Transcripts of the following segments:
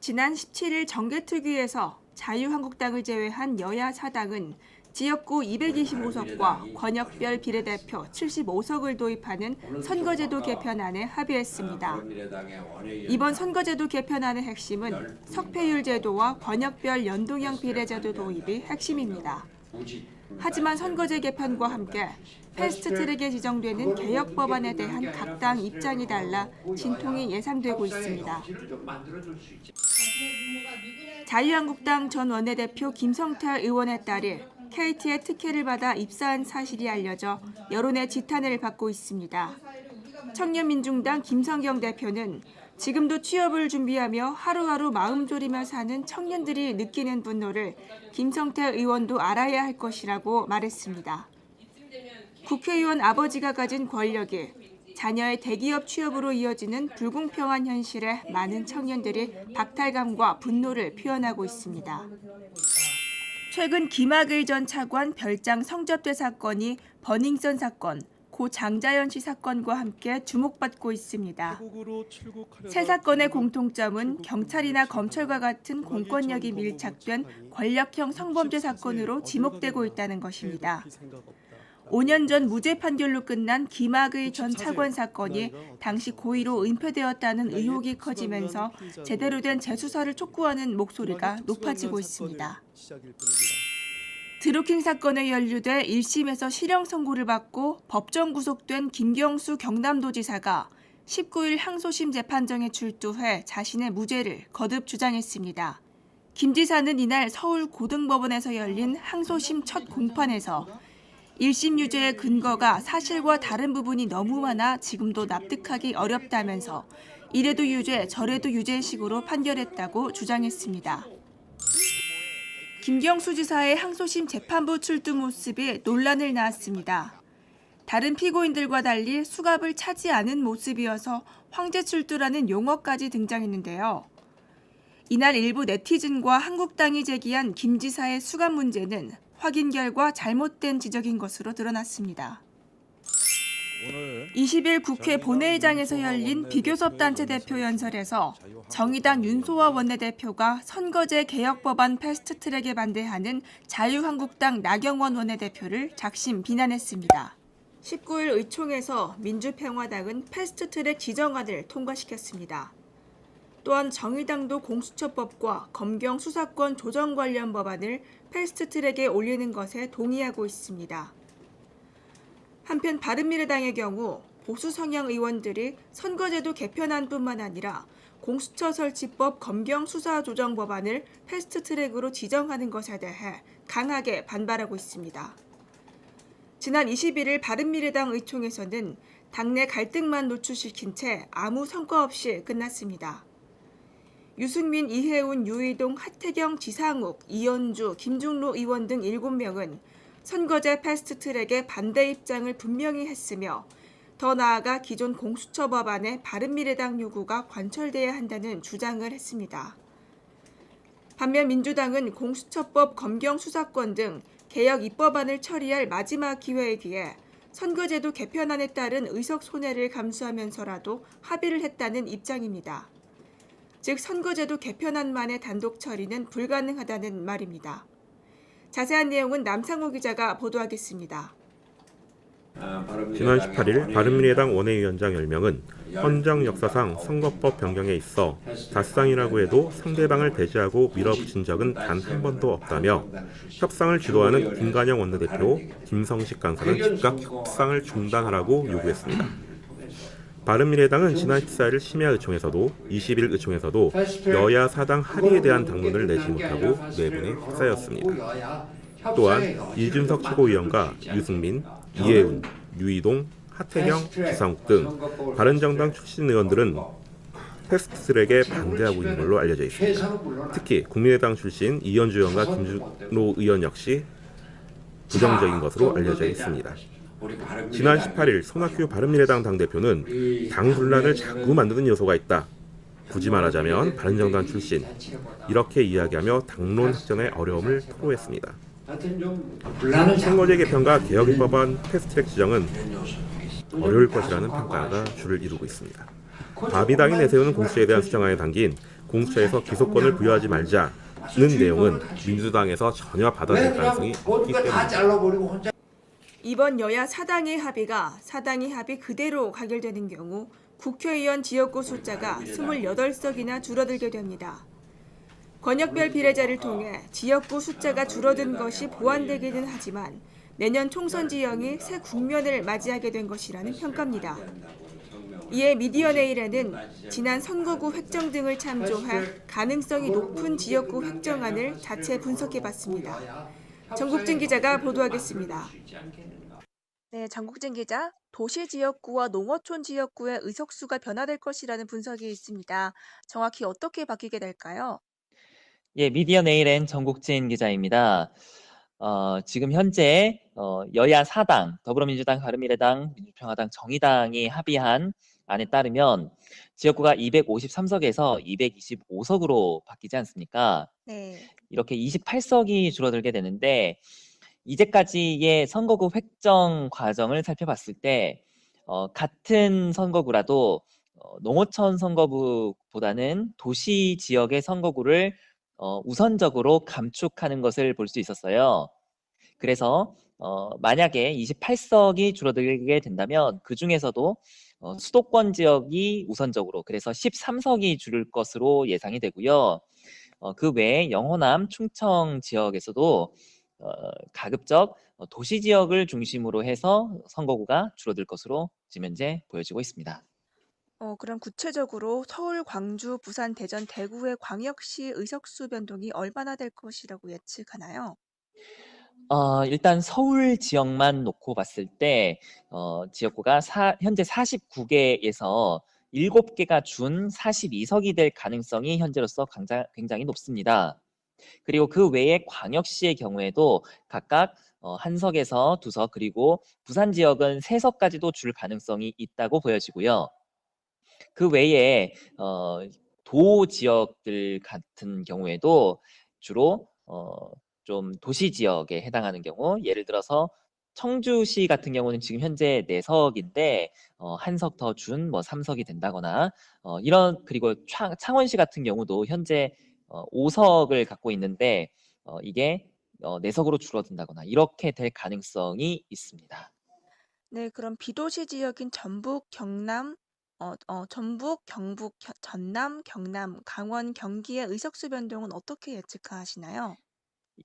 지난 17일 정개특위에서 자유한국당을 제외한 여야 사당은 지역구 225석과 권역별 비례대표 75석을 도입하는 선거제도 개편안에 합의했습니다. 이번 선거제도 개편안의 핵심은 석패율 제도와 권역별 연동형 비례제도 도입이 핵심입니다. 하지만 선거제 개편과 함께 패스트트랙에 지정되는 개혁 법안에 대한 각 당 입장이 달라 진통이 예상되고 있습니다. 자유한국당 전 원내대표 김성태 의원의 딸이 KT의 특혜를 받아 입사한 사실이 알려져 여론의 지탄을 받고 있습니다. 청년민중당 김성경 대표는 지금도 취업을 준비하며 하루하루 마음 졸이며 사는 청년들이 느끼는 분노를 김성태 의원도 알아야 할 것이라고 말했습니다. 국회의원 아버지가 가진 권력이 자녀의 대기업 취업으로 이어지는 불공평한 현실에 많은 청년들이 박탈감과 분노를 표현하고 있습니다. 최근 김학의 전 차관 별장 성접대 사건이 버닝썬 사건, 고 장자연 씨 사건과 함께 주목받고 있습니다. 세 사건의 공통점은 경찰이나 검찰과 같은 공권력이 밀착된 권력형 성범죄 사건으로 지목되고 있다는 것입니다. 5년 전 무죄 판결로 끝난 김학의 전 차관 사건이 당시 고의로 은폐되었다는 의혹이 커지면서 제대로 된 재수사를 촉구하는 목소리가 높아지고 있습니다. 드루킹 사건에 연루돼 1심에서 실형 선고를 받고 법정 구속된 김경수 경남도지사가 19일 항소심 재판정에 출두해 자신의 무죄를 거듭 주장했습니다. 김 지사는 이날 서울 고등법원에서 열린 항소심 첫 공판에서 1심 유죄의 근거가 사실과 다른 부분이 너무 많아 지금도 납득하기 어렵다면서 이래도 유죄 저래도 유죄식으로 판결했다고 주장했습니다. 김경수 지사의 항소심 재판부 출두 모습이 논란을 낳았습니다. 다른 피고인들과 달리 수갑을 차지 않은 모습이어서 황제 출두라는 용어까지 등장했는데요. 이날 일부 네티즌과 한국당이 제기한 김 지사의 수갑 문제는 확인 결과 잘못된 지적인 것으로 드러났습니다. 20일 국회 본회의장에서 열린 비교섭 단체 대표 연설에서 정의당 윤소아 원내대표가 선거제 개혁 법안 패스트트랙에 반대하는 자유한국당 나경원 원내대표를 작심 비난했습니다. 19일 의총에서 민주평화당은 패스트트랙 지정안을 통과시켰습니다. 또한 정의당도 공수처법과 검경 수사권 조정 관련 법안을 패스트트랙에 올리는 것에 동의하고 있습니다. 한편 바른미래당의 경우 보수 성향 의원들이 선거제도 개편안뿐만 아니라 공수처 설치법 검경 수사 조정 법안을 패스트트랙으로 지정하는 것에 대해 강하게 반발하고 있습니다. 지난 21일 바른미래당 의총에서는 당내 갈등만 노출시킨 채 아무 성과 없이 끝났습니다. 유승민, 이혜훈, 유이동, 하태경, 지상욱, 이현주, 김중로 의원 등 7명은 선거제 패스트트랙에 반대 입장을 분명히 했으며 더 나아가 기존 공수처 법안에 바른미래당 요구가 관철돼야 한다는 주장을 했습니다. 반면 민주당은 공수처법 검경 수사권 등 개혁 입법안을 처리할 마지막 기회이기에 선거제도 개편안에 따른 의석 손해를 감수하면서라도 합의를 했다는 입장입니다. 즉 선거제도 개편안만의 단독 처리는 불가능하다는 말입니다. 자세한 내용은 남상호 기자가 보도하겠습니다. 지난 18일 바른미래당 원외위원장 10명은 헌정 역사상 선거법 변경에 있어 다수당이라고 해도 상대방을 배제하고 밀어붙인 적은 단 한 번도 없다며 협상을 주도하는 김관영 원내대표, 김성식 간사는 즉각 협상을 중단하라고 요구했습니다. 바른미래당은 지난 14일 심야 의총에서도 20일 의총에서도 여야 사당 합의에 대한 당론을 내지 못하고 내분에 휩싸였습니다. 또한 이준석 최고위원과 유승민, 이해운, 유이동, 하태경, 지상욱 등 바른정당 출신 의원들은 패스트트랙에 반대하고 있는 걸로 알려져 있습니다. 특히 국민의당 출신 이현주 의원과 김준호 의원 역시 부정적인 것으로 알려져 있습니다. 지난 18일 손학규 바른미래당 당대표는 당 분란을 자꾸 만드는 요소가 있다. 굳이 말하자면 바른정당 출신 이렇게 이야기하며 당론 확전의 어려움을 토로했습니다. 선거제 개편과 개혁입법안 패스트트랙 지정은 어려울 것이라는 평가가 줄을 이루고 있습니다. 바비당이 내세우는 공수처에 대한 수정안에 담긴 공수처에서 기소권을 부여하지 말자는 내용은 민주당에서 전혀 받아들일 가능성이 없기 다 때문입니다. 이번 여야 사당의 합의가 사당의 합의 그대로 가결되는 경우 국회의원 지역구 숫자가 28석이나 줄어들게 됩니다. 권역별 비례제를 통해 지역구 숫자가 줄어든 것이 보완되기는 하지만 내년 총선 지형이 새 국면을 맞이하게 된 것이라는 평가입니다. 이에 미디어 네일에는 지난 선거구 획정 등을 참조해 가능성이 높은 지역구 획정안을 자체 분석해봤습니다. 정국진 기자가 보도하겠습니다. 네, 정국진 기자. 도시 지역구와 농어촌 지역구의 의석수가 변화될 것이라는 분석이 있습니다. 정확히 어떻게 바뀌게 될까요? 예, 미디어 네일엔 정국진 기자입니다. 어, 지금 현재 어, 여야 4당, 더불어민주당, 바른미래당, 민주평화당, 정의당이 합의한 안에 따르면 지역구가 253석에서 225석으로 바뀌지 않습니까? 네. 이렇게 28석이 줄어들게 되는데 이제까지의 선거구 획정 과정을 살펴봤을 때 어, 같은 선거구라도 어, 농어촌 선거구보다는 도시 지역의 선거구를 어, 우선적으로 감축하는 것을 볼 수 있었어요. 그래서 어, 만약에 28석이 줄어들게 된다면 그 중에서도 어, 수도권 지역이 우선적으로 그래서 13석이 줄을 것으로 예상이 되고요. 어, 그 외에 영호남, 충청 지역에서도 어, 가급적 어, 도시 지역을 중심으로 해서 선거구가 줄어들 것으로 지금 현재 보여지고 있습니다. 어, 그럼 구체적으로 서울, 광주, 부산, 대전, 대구의 광역시 의석수 변동이 얼마나 될 것이라고 예측하나요? 어, 일단 서울 지역만 놓고 봤을 때 어, 지역구가 사- 현재 49개에서 7개가 준 42석이 될 가능성이 현재로서 굉장히, 높습니다. 그리고 그 외에 광역시의 경우에도 각각 어, 한 석에서 두 석, 그리고 부산 지역은 세 석까지도 줄 가능성이 있다고 보여지고요. 그 외에 어, 도 지역들 같은 경우에도 주로 어, 좀 도시 지역에 해당하는 경우, 예를 들어서 청주시 같은 경우는 지금 현재 4석인데 어, 한석 더 준뭐 3석이 된다거나 어, 이런 그리고 창, 창원시 같은 경우도 현재 어, 5석을 갖고 있는데 어, 이게 어, 4석으로 줄어든다거나 이렇게 될 가능성이 있습니다. 네, 그럼 비도시 지역인 전북, 경남, 어, 어, 전북, 경북, 겨- 전남, 경남, 강원, 경기의 의석수 변동은 어떻게 예측하시나요?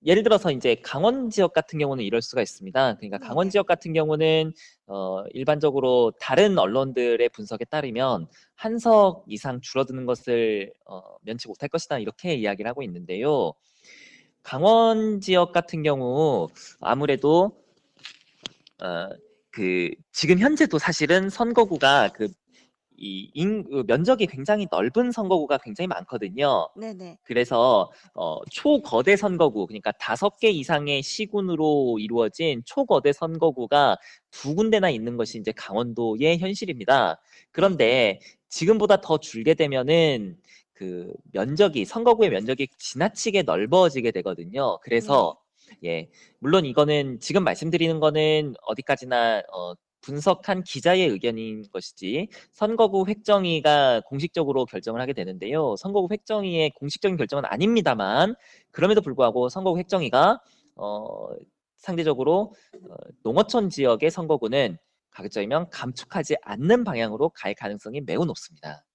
예를 들어서 이제 강원 지역 같은 경우는 이럴 수가 있습니다. 그러니까 강원 네네. 지역 같은 경우는 어, 일반적으로 다른 언론들의 분석에 따르면 한석 이상 줄어드는 것을 어, 면치 못할 것이다 이렇게 이야기를 하고 있는데요. 강원 지역 같은 경우 아무래도 어, 그 지금 현재도 사실은 선거구가 그 이 인, 그 면적이 굉장히 넓은 선거구가 굉장히 많거든요. 네네. 그래서 어, 초거대 선거구, 그러니까 다섯 개 이상의 시군으로 이루어진 초거대 선거구가 두 군데나 있는 것이 이제 강원도의 현실입니다. 그런데 지금보다 더 줄게 되면은 그 면적이 선거구의 면적이 지나치게 넓어지게 되거든요. 그래서 예, 물론 이거는 지금 말씀드리는 거는 어디까지나 어, 분석한 기자의 의견인 것이지 선거구 획정위가 공식적으로 결정을 하게 되는데요. 선거구 획정위의 공식적인 결정은 아닙니다만 그럼에도 불구하고 선거구 획정위가 어, 상대적으로 어, 농어촌 지역의 선거구는 가급적이면 감축하지 않는 방향으로 갈 가능성이 매우 높습니다.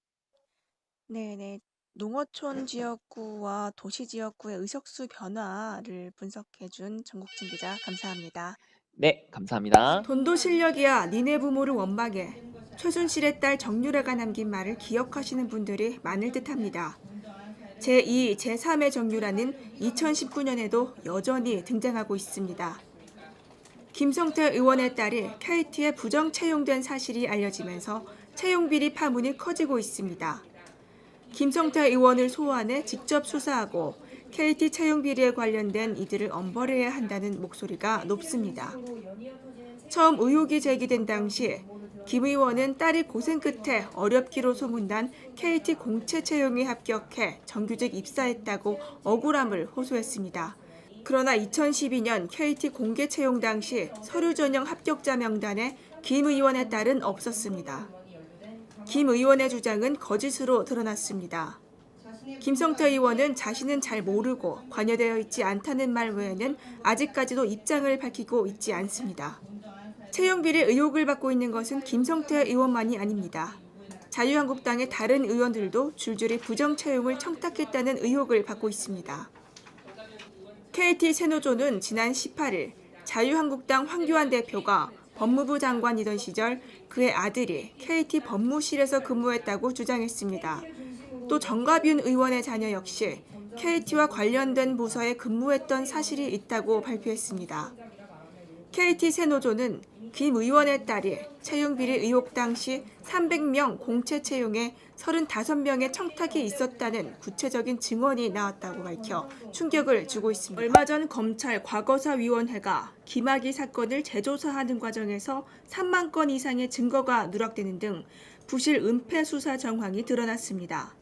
네네. 농어촌 지역구와 도시 지역구의 의석수 변화를 분석해준 정국진 기자 감사합니다. 네, 감사합니다. 돈도 실력이야 니네 부모를 원망해. 최순실의 딸 정유라가 남긴 말을 기억하시는 분들이 많을 듯합니다. 제2, 제3의 정유라는 2019년에도 여전히 등장하고 있습니다. 김성태 의원의 딸이 KT에 부정 채용된 사실이 알려지면서 채용 비리 파문이 커지고 있습니다. 김성태 의원을 소환해 직접 수사하고 KT 채용 비리에 관련된 이들을 엄벌해야 한다는 목소리가 높습니다. 처음 의혹이 제기된 당시 김 의원은 딸이 고생 끝에 어렵기로 소문난 KT 공채 채용에 합격해 정규직 입사했다고 억울함을 호소했습니다. 그러나 2012년 KT 공개 채용 당시 서류 전형 합격자 명단에 김 의원의 딸은 없었습니다. 김 의원의 주장은 거짓으로 드러났습니다. 김성태 의원은 자신은 잘 모르고 관여되어 있지 않다는 말 외에는 아직까지도 입장을 밝히고 있지 않습니다. 채용 비리 의혹을 받고 있는 것은 김성태 의원만이 아닙니다. 자유한국당의 다른 의원들도 줄줄이 부정 채용을 청탁했다는 의혹을 받고 있습니다. KT 세노조는 지난 18일 자유한국당 황교안 대표가 법무부 장관이던 시절 그의 아들이 KT 법무실에서 근무했다고 주장했습니다. 또 정가빈 의원의 자녀 역시 KT와 관련된 부서에 근무했던 사실이 있다고 발표했습니다. KT 세노조는 김 의원의 딸이 채용 비리 의혹 당시 300명 공채 채용에 35명의 청탁이 있었다는 구체적인 증언이 나왔다고 밝혀 충격을 주고 있습니다. 얼마 전 검찰 과거사위원회가 김학의 사건을 재조사하는 과정에서 3만 건 이상의 증거가 누락되는 등 부실 은폐 수사 정황이 드러났습니다.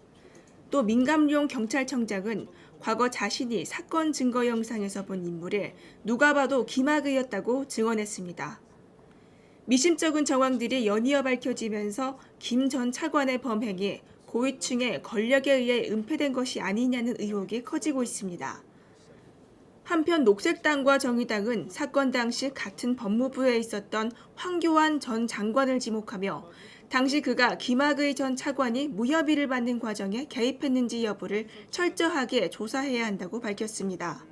또 민감용 경찰청장은 과거 자신이 사건 증거 영상에서 본 인물을 누가 봐도 김학의였다고 증언했습니다. 미심쩍은 정황들이 연이어 밝혀지면서 김 전 차관의 범행이 고위층의 권력에 의해 은폐된 것이 아니냐는 의혹이 커지고 있습니다. 한편 녹색당과 정의당은 사건 당시 같은 법무부에 있었던 황교안 전 장관을 지목하며 당시 그가 김학의 전 차관이 무협의를 받는 과정에 개입했는지 여부를 철저하게 조사해야 한다고 밝혔습니다.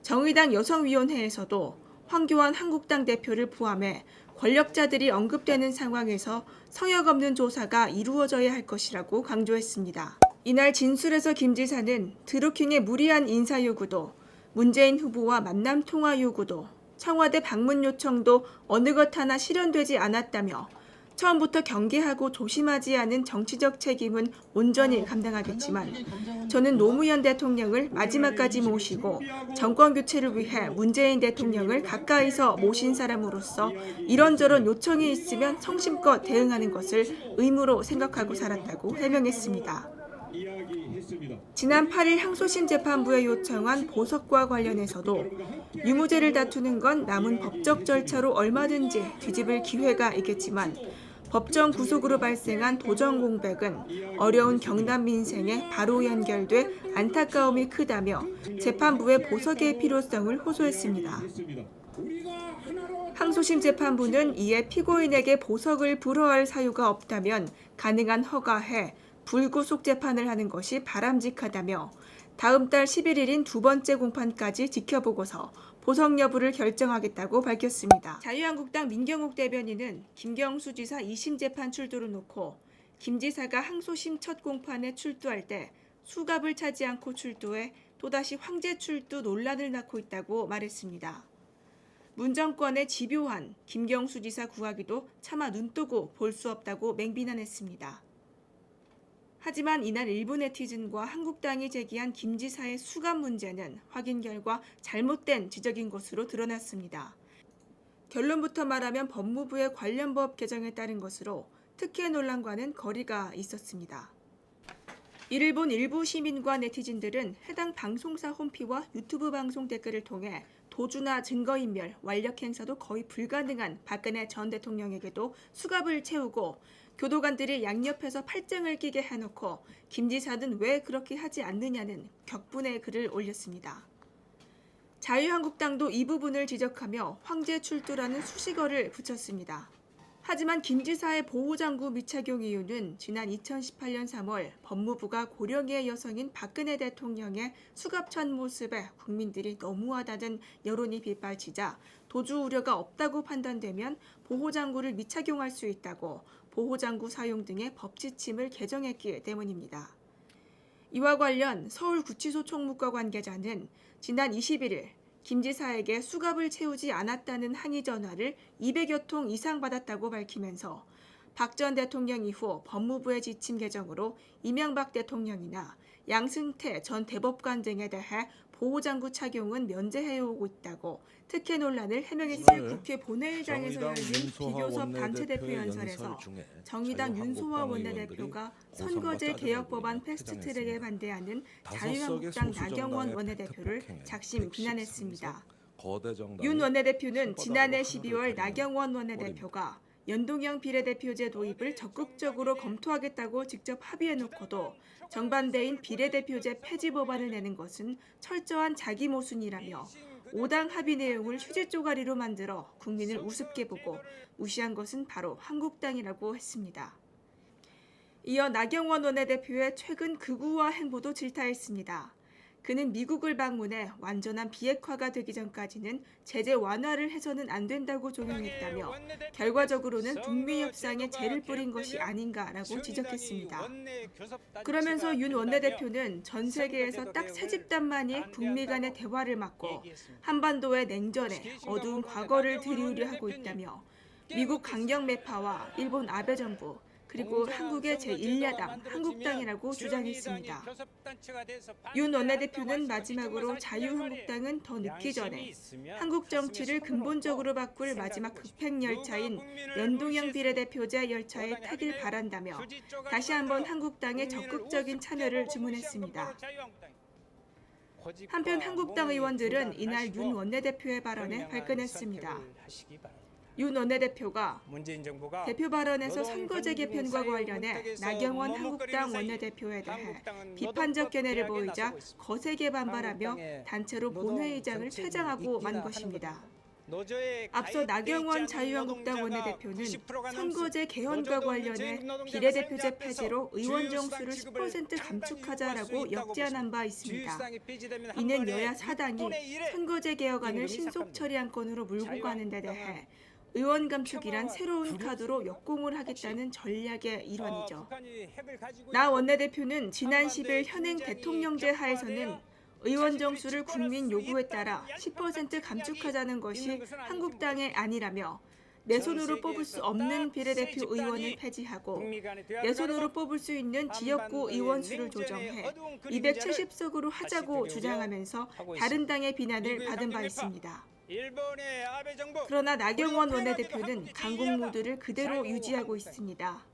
정의당 여성위원회에서도 황교안 한국당 대표를 포함해 권력자들이 언급되는 상황에서 성역 없는 조사가 이루어져야 할 것이라고 강조했습니다. 이날 진술에서 김 지사는 드루킹의 무리한 인사 요구도 문재인 후보와 만남 통화 요구도 청와대 방문 요청도 어느 것 하나 실현되지 않았다며 처음부터 경계하고 조심하지 않은 정치적 책임은 온전히 감당하겠지만 저는 노무현 대통령을 마지막까지 모시고 정권 교체를 위해 문재인 대통령을 가까이서 모신 사람으로서 이런저런 요청이 있으면 성심껏 대응하는 것을 의무로 생각하고 살았다고 해명했습니다. 지난 8일 항소심 재판부에 요청한 보석과 관련해서도 유무죄를 다투는 건 남은 법적 절차로 얼마든지 뒤집을 기회가 있겠지만 법정 구속으로 발생한 도정 공백은 어려운 경남 민생에 바로 연결돼 안타까움이 크다며 재판부의 보석의 필요성을 호소했습니다. 항소심 재판부는 이에 피고인에게 보석을 불허할 사유가 없다면 가능한 허가해 불구속 재판을 하는 것이 바람직하다며 다음 달 11일인 두 번째 공판까지 지켜보고서 보석 여부를 결정하겠다고 밝혔습니다. 자유한국당 민경욱 대변인은 김경수 지사 2심 재판 출두를 놓고 김 지사가 항소심 첫 공판에 출두할 때 수갑을 차지 않고 출두해 또다시 황제 출두 논란을 낳고 있다고 말했습니다. 문 정권의 집요한 김경수 지사 구하기도 차마 눈뜨고 볼 수 없다고 맹비난했습니다. 하지만 이날 일부 네티즌과 한국당이 제기한 김 지사의 수감 문제는 확인 결과 잘못된 지적인 것으로 드러났습니다. 결론부터 말하면 법무부의 관련 법 개정에 따른 것으로 특혜 논란과는 거리가 있었습니다. 이를 본 일부 시민과 네티즌들은 해당 방송사 홈피와 유튜브 방송 댓글을 통해 도주나 증거인멸, 완력 행사도 거의 불가능한 박근혜 전 대통령에게도 수갑을 채우고 교도관들이 양옆에서 팔짱을 끼게 해놓고 김 지사는 왜 그렇게 하지 않느냐는 격분의 글을 올렸습니다. 자유한국당도 이 부분을 지적하며 황제 출두라는 수식어를 붙였습니다. 하지만 김 지사의 보호장구 미착용 이유는 지난 2018년 3월 법무부가 고령의 여성인 박근혜 대통령의 수갑찬 모습에 국민들이 너무하다는 여론이 빗발치자 도주 우려가 없다고 판단되면 보호장구를 미착용할 수 있다고 보호장구 사용 등의 법 지침을 개정했기 때문입니다. 이와 관련 서울구치소 총무과 관계자는 지난 21일 김 지사에게 수갑을 채우지 않았다는 항의 전화를 200여 통 이상 받았다고 밝히면서 박 전 대통령 이후 법무부의 지침 개정으로 이명박 대통령이나 양승태 전 대법관 등에 대해 보호장구 착용은 면제해오고 있다고 특혜 논란을 해명했을 국회 본회의장에서 열린 비교섭 단체대표 연설에서 정의당 윤소화 원내대표가 선거제 개혁 법안 패스트트랙에 반대하는 자유한국당 나경원 원내대표를 작심 비난했습니다. 윤 원내대표는 지난해 12월 나경원 원내대표가 연동형 비례대표제 도입을 적극적으로 검토하겠다고 직접 합의해놓고도 정반대인 비례대표제 폐지 법안을 내는 것은 철저한 자기 모순이라며 5당 합의 내용을 휴지 쪼가리로 만들어 국민을 우습게 보고 무시한 것은 바로 한국당이라고 했습니다. 이어 나경원 원내대표의 최근 극우화 행보도 질타했습니다. 그는 미국을 방문해 완전한 비핵화가 되기 전까지는 제재 완화를 해서는 안 된다고 조명했다며 결과적으로는 북미 협상에 재를 뿌린 것이 아닌가라고 지적했습니다. 그러면서 윤 원내대표는 전 세계에서 딱 세 집단만이 북미 간의 대화를 막고 한반도의 냉전에 어두운 과거를 들이우려 하고 있다며 미국 강경 매파와 일본 아베 정부 그리고 한국의 제1야당 한국당이라고 주장했습니다. 윤 원내대표는 마지막으로 자유한국당은 더 늦기 전에 한국 정치를 근본적으로 바꿀 마지막 급행 열차인 연동형 비례대표제 열차에 타길 바란다며 다시 한번 한국당의 적극적인 참여를 주문했습니다. 한편 한국당 의원들은 이날 윤 원내대표의 발언에 발끈했습니다. 윤 원내대표가 문재인 정부가 대표 발언에서 선거제 개편과 관련해 나경원 한국당 원내대표에 대해 비판적 견해를 보이자 거세게 반발하며 단체로 본회의장을 퇴장하고 만 것입니다. 앞서 나경원 자유한국당 원내대표는 선거제 개헌과 관련해 비례대표제 폐지로 의원 정수를 10% 감축하자라고 역제안한 바 있습니다. 이는 여야 사당이 선거제 개혁안을 신속 처리한 건으로 몰고 가는 데 대해 의원 감축이란 새로운 카드로 역공을 하겠다는 전략의 일환이죠. 나 원내대표는 지난 10일 현행 대통령제 하에서는 의원 정수를 국민 요구에 따라 10% 감축하자는 것이 한국당의 아니라며 내 손으로 뽑을 수 없는 비례대표 의원을 폐지하고 내 손으로 뽑을 수 있는 지역구 의원 수를 조정해 270석으로 하자고 주장하면서 다른 당의 비난을 받은 바 있습니다. 그러나 나경원 원내대표는 강국 모드를 그대로 유지하고 있습니다.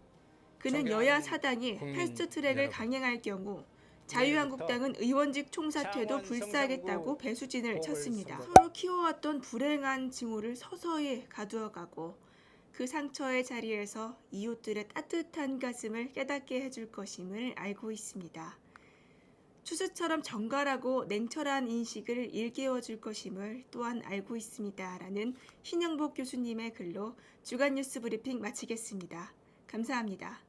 그는 여야 사당이 패스트 트랙을 강행할 경우 자유한국당은 의원직 총사퇴도 불사하겠다고 배수진을 쳤습니다. 서로 키워왔던 불행한 징후를 서서히 가두어가고 그 상처의 자리에서 이웃들의 따뜻한 가슴을 깨닫게 해줄 것임을 알고 있습니다. 추수처럼 정갈하고 냉철한 인식을 일깨워 줄 것임을 또한 알고 있습니다. 라는 신영복 교수님의 글로 주간 뉴스 브리핑 마치겠습니다. 감사합니다.